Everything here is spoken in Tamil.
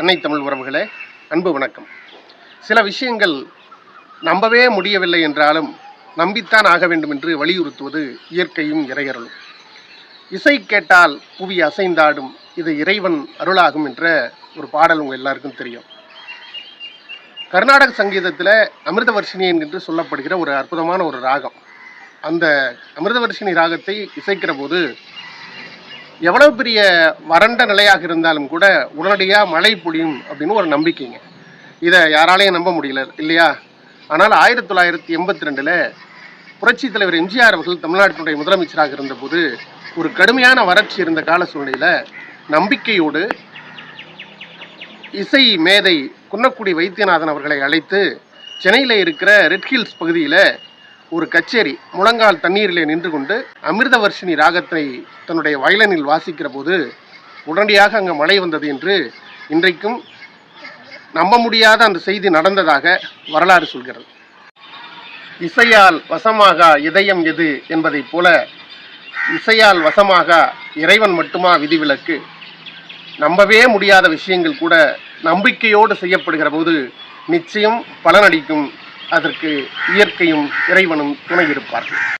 அன்னை தமிழ் உறவுகளே அன்பு வணக்கம். சில விஷயங்கள் நம்பவே முடியவில்லை என்றாலும் நம்பித்தான் ஆக வேண்டும் என்று வலியுறுத்துவது இயற்கையும் இறையருளும். இசை கேட்டால் புவி அசைந்தாடும் இது இறைவன் அருளாகும் என்ற ஒரு பாடல் உங்கள் எல்லாருக்கும் தெரியும். கர்நாடக சங்கீதத்தில் அமிர்தவர்ஷினி என்று சொல்லப்படுகிற ஒரு அற்புதமான ஒரு ராகம். அந்த அமிர்தவர்ஷினி ராகத்தை இசைக்கிற போது எவ்வளவு பெரிய வறண்ட நிலையாக இருந்தாலும் கூட உடனடியாக மழை பொழியும் அப்படின்னு ஒரு நம்பிக்கைங்க. இதை யாராலையும் நம்ப முடியல இல்லையா? ஆனால் ஆயிரத்தி தொள்ளாயிரத்தி எண்பத்தி ரெண்டில் புரட்சி தலைவர் எம்ஜிஆர் அவர்கள் தமிழ்நாட்டினுடைய முதலமைச்சராக இருந்தபோது ஒரு கடுமையான வறட்சி இருந்த கால சூழ்நிலையில் நம்பிக்கையோடு இசை மேதை குன்னக்குடி வைத்தியநாதன் அவர்களை அழைத்து சென்னையில் இருக்கிற ரெட் ஹில்ஸ் பகுதியில் ஒரு கச்சேரி முழங்கால் தண்ணீரிலே நின்று கொண்டு அமிர்தவர்ஷினி ராகத்தை தன்னுடைய வயலனில் வாசிக்கிற போது உடனடியாக அங்கே மழை வந்தது என்று இன்றைக்கும் நம்ப முடியாத அந்த செய்தி நடந்ததாக வரலாறு சொல்கிறது. இசையால் வசமாக இதயம் எது என்பதைப் போல இசையால் வசமாக இறைவன் மட்டுமா விதிவிலக்கு? நம்பவே முடியாத விஷயங்கள் கூட நம்பிக்கையோடு செய்யப்படுகிற போது நிச்சயம் பலனளிக்கும் அதற்கு இயற்கையும் இறைவனும் துணை இருப்பார்கள்.